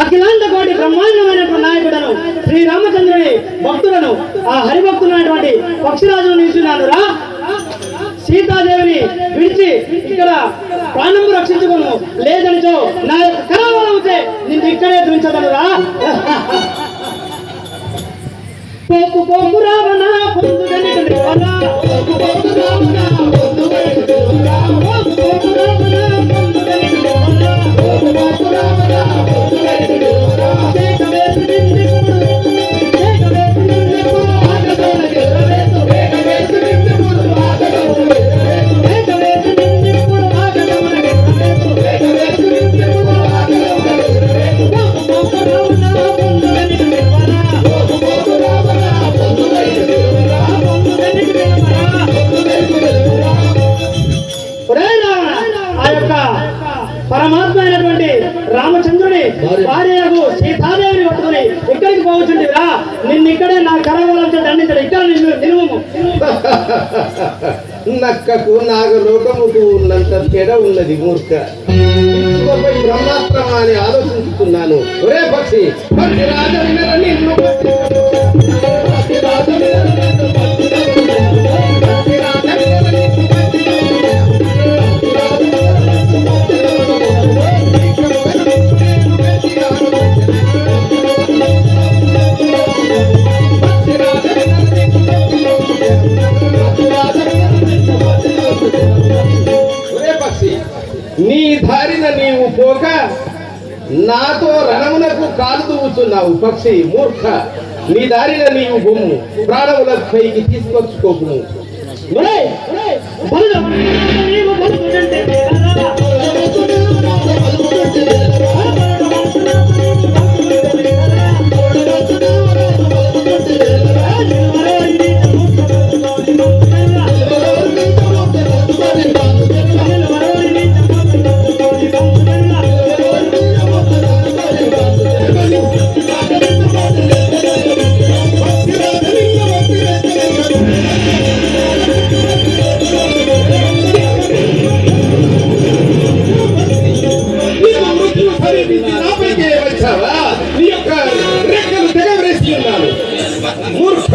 అఖిలాంతపాటి బ్రహ్మాండమైనటువంటి నాయకుడను శ్రీరామచంద్రుని భక్తులను ఆ హరిభక్తులైనటువంటి పక్షిరాజును నిలిచినాను రా. సీతాదేవిని విడిచి ఇక్కడ ప్రాణము రక్షించుకోను. లేదనిచో నా యొక్క కరావలవుతే నిన్ను ఇక్కడే ధరించగలరా పోపు పోపు భార్యకు సీతాదేవిని పట్టుకుని ఇక్కడికి పోవచ్చుంటిరా నిన్ను ఇక్కడే నా కరవలంతో దండించడం. ఇక్కడ నిన్ను నిలువము నక్కకు నాగలోకముకు ఉన్నంత తేడా ఉన్నది మూర్ఖ. ఇసుకపై బ్రహ్మాస్త్రమా అని ఆలోచించుతున్నాను. ఒరే పక్షి పక్షి రాజ నీ దారిన నీవు పోక నాతో రణమునకు కాలు దూవుతున్నావు పక్షి మూర్ఖ నీ దారిన నీవు బొమ్ము ప్రాణముల పైకి తీసుకొచ్చుకోకుము మృత్యువు సమీపించి నీ యొక్క రెక్కలు తెగవేసి ఉన్నాను మూర్ఖ.